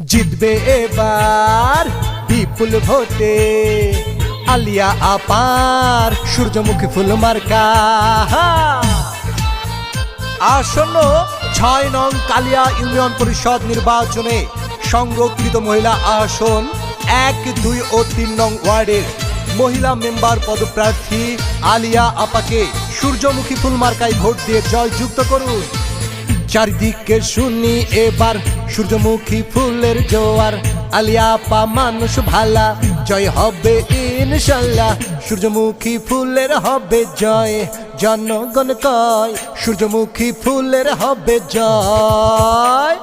জিতবে এবার বিপুল ভোটে আলিয়া আপার সূর্যমুখী ফুল মার্কা। আসন্ন ছয় নং কালিয়া ইউনিয়ন পরিষদ নির্বাচনে সংরক্ষিত মহিলা আসন এক, দুই ও তিন নং ওয়ার্ডের মহিলা মেম্বার পদপ্রার্থী আলিয়া আপাকে সূর্যমুখী ফুল মার্কায় ভোট দিয়ে জয়যুক্ত করুন। চারিদিকে শুনি এবার সূর্যমুখী ফুলের জোয়ার। আলিয়াপা মানুষ ভালা, জয় হবে ইনশাল্লাহ। সূর্যমুখী ফুলের হবে জয়, জনগণ কয়, সূর্যমুখী ফুলের হবে জয়।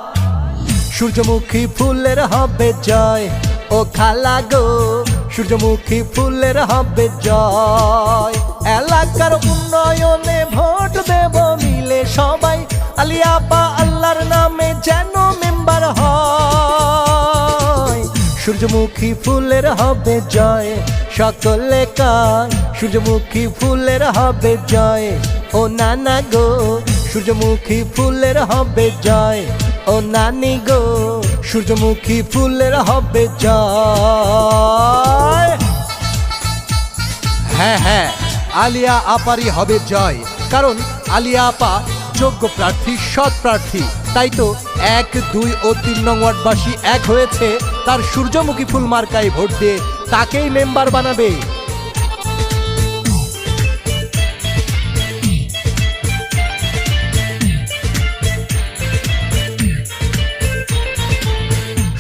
সূর্যমুখী ফুলের হবে জয়, ও খালা গো, সূর্যমুখী ফুলের হবে জয়। এলাকার উন্নয়নে আলিয়াপা আল্লাহর নামে যেন মেম্বার হয়। সূর্যমুখী ফুলের হবে জয়, সকলে কার সূর্যমুখী ফুলের হবে জয়। ও নানা গো, সূর্যমুখী ফুলের হবে জয়। ও নানি গো, সূর্যমুখী ফুলের হবে জয়। হ্যাঁ হ্যাঁ আলিয়া আপারই হবে জয়। কারণ আলিয়া আপা যোগ্য প্রার্থী, সৎ প্রার্থী। তাই তো এক, দুই ও তিন নং ওয়ার্ডবাসী এক হয়েছে। তার সূর্যমুখী ফুল মার্কায় ভোট দিয়ে তাকেই মেম্বার বানাবে।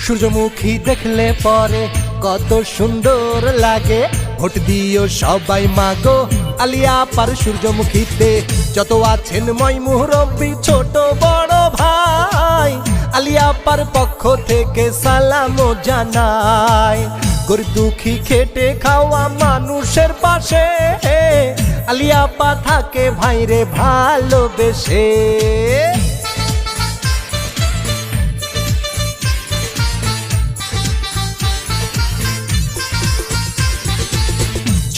সূর্যমুখী দেখলে পরে কত সুন্দর লাগে। ভোট দিও সবাই মাগো। আলিয়া পার সূর্যমুখীতে যত আছেন মই মুহরব্বি ছোট বড় ভাই, আলিয়া পার পক্ষ থেকে সালাম জানাই। গরিব দুঃখী খেটে খাওয়া মানুষের পাশে, আলিয়া পা থাকে ভাইরে ভালোবেসে।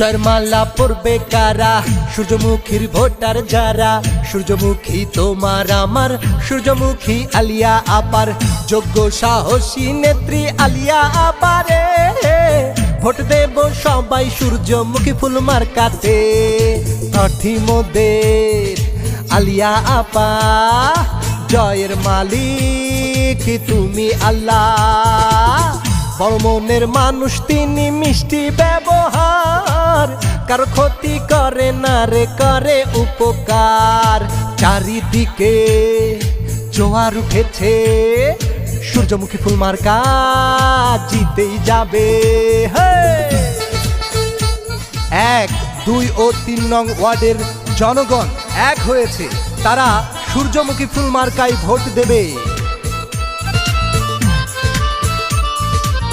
জয়মালা পড়বে কারা? সূর্যমুখীর ভোটার যারা? সূর্যমুখী তোমার আমার, সূর্যমুখী আলিয়া আপার। যোগ্য সাহসী নেত্রী আলিয়া আপারে। ভোট দেব সবাই সূর্যমুখী ফুল মার্কাতে প্রার্থী মোদের আলিয়া আপা, জয়ের মালিক তুমি আল্লাহ। বড় মনের মানুষ, তিনি মিষ্টি ব্যবহার। কার ক্ষতি করে না রে, করে উপকার। চারিদিকে জোয়ার উঠেছে, সূর্যমুখী ফুল মার্কা জিতেই যাবে। এক, দুই ও তিন নং ওয়ার্ডের জনগণ এক হয়েছে। তারা সূর্যমুখী ফুল মার্কায় ভোট দেবে।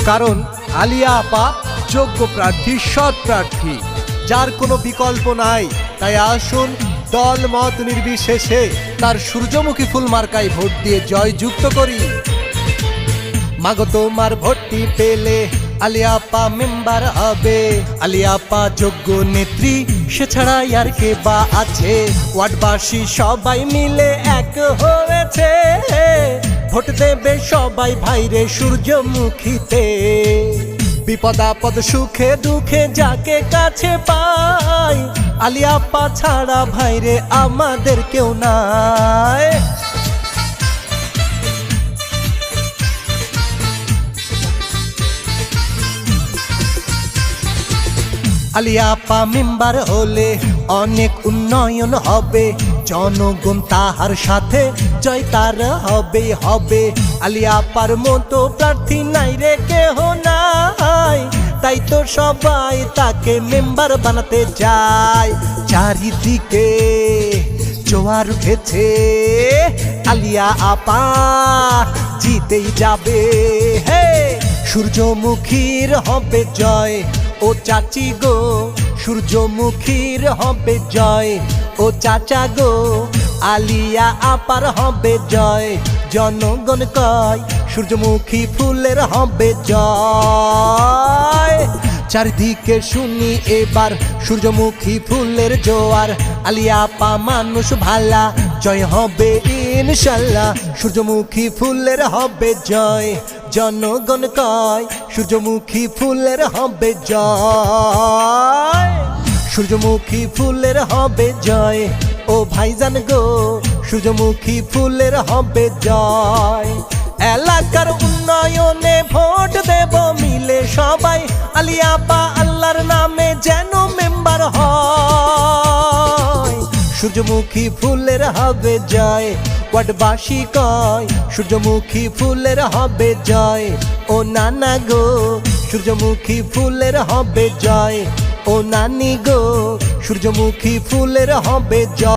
কারণ আলিয়া আপা যোগ্য প্রার্থী, সৎ প্রার্থী। যার কোনো বিকল্প নাই, তাই আসুন দল মত নির্বিশেষে তার সূর্যমুখী ফুল মার্কায় ভোট দিয়ে জয়যুক্ত করি। মাগো, তোমার ভোটটি পেলে আলিয়াপা মেম্বার হবে। আলিয়াপা যোগ্য নেত্রী, সে ছাড়া আর কে বা আছে। ওয়ার্ডবাসী সবাই মিলে এক হয়েছে। ভোট দেবে সবাই ভাইরে সূর্যমুখীতে। বিপদ আপদ সুখে দুঃখে যাকে কাছে পাই আলিয়াপা ছাড়া ভাইরে আমাদের কেউ নাই। আলিয়াপা মেম্বার হলে অনেক উন্নয়ন হবে জনগণ তাহার সাথে জয় তার হবে হবে। আলিয়াপার মতো প্রার্থী নাই রে কেহ নাই। তাই তো সবাই তাকে মেম্বার বানাতে যায়। চারিদিকে জোয়ার উঠেছে, আলিয়া আপা জিতেই যাবে। হে সূর্যমুখীর হবে জয়। ও চাচি গো, সূর্যমুখীর হবে জয়। ও চাচা গো, আলিয়া আপার হবে জয়, জনগণ কয়, সূর্যমুখী ফুলের হবে জয়। চারিদিকে শুনি এবার সূর্যমুখী ফুলের জোয়ার, আলিয়া পা মানুষ ভালা, জয় হবে ইনশাল্লাহ, সূর্যমুখী ফুলের হবে জয়, জনগণ কয়, সূর্যমুখী ফুলের হবে জয়। সূর্যমুখী ফুলের হবে জয়। ও ভাইজান গো, সূর্যমুখী ফুলের হবে জয়। এলাকার উন্নয়নে ভোট দেব মিলে সবাই। আলিয়াপা আল্লাহর নামে যেন মেম্বার হয়। সূর্যমুখী ফুলের হবে জয় ওয়াটবাসী কয়, সূর্যমুখী ফুলের হবে জয়। ও নানা গো, সূর্যমুখী ফুলের হবে জয়। ও নানি গো সূর্যমুখী ফুলের হবে জয়